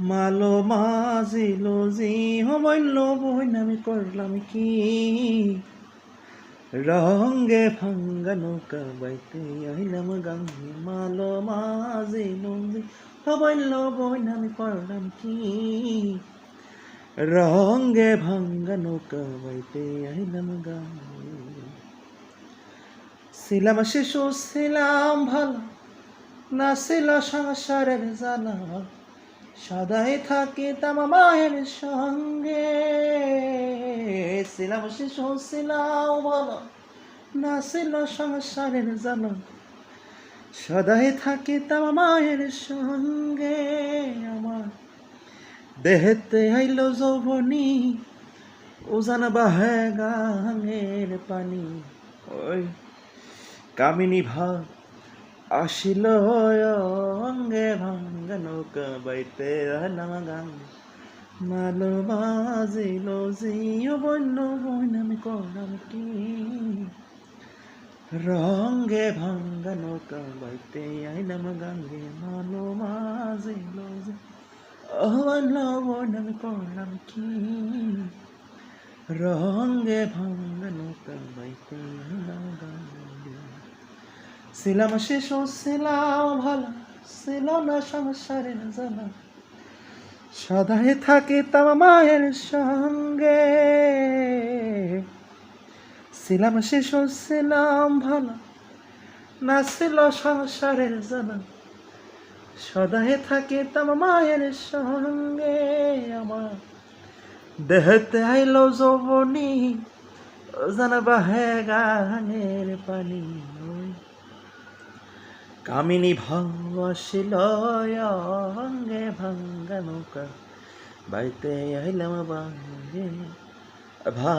মালো মাজিলো, জি হবইল বইন আমি করলাম কি? রঙ্গে ভাঙ্গা নৌকা বাইতে আইলাম গাঙ্গে মালো মাজিলো, জি হবইল বই নামি করলাম কি? রঙ্গে ভাঙ্গা নৌকা বাইতে আইলাম গাঙ্গে ছিলাম শিশু, ছিলাম ভালো। না ছিল সংসারের জ্বালা। সদাই থাকিতাম মায়ের সঙ্গে। ছিলাম শিশু ছিলাম ভালো না ছিল সংসারের জ্বালা সদাই থাকিতাম মায়ের সঙ্গে। আমার দেহেতে আইল যৌবনী, উজান বাহে গাঙের পানি। ওই কামিনী ভাব আসিল অঙ্গে ভাঙ্গা নৌকা বাইতে আলাম গান মালো বাজিল জিও বন্য বইন আমি করলাম কি। রঙ্গে ভাঙ্গা নৌকা বাইতে আইলাম গাঙ্গে মালো বাজিল ও বন্য বইন আমি করলাম কি। রঙ্গে ভাঙ্গা নৌকা বাইতে আইলাম গাঙ্গে ছিলাম শিশু ছিলাম ভালো। ছিল না সংসারের জ্বালা সদাই থাকিতাম মায়ের সঙ্গে। ছিলাম শিশু ছিলাম ভালো। না ছিল সংসারের জ্বালা সদাই থাকিতাম মায়ের সঙ্গে। আমার দেহতে আইল যৌবনী। জানাবা হে গানের পানি। কামিনী ভাঙিল অঙ্গে ভাঙ্গা নৌকা বাইতে আইলাম বাঙ্গে ভা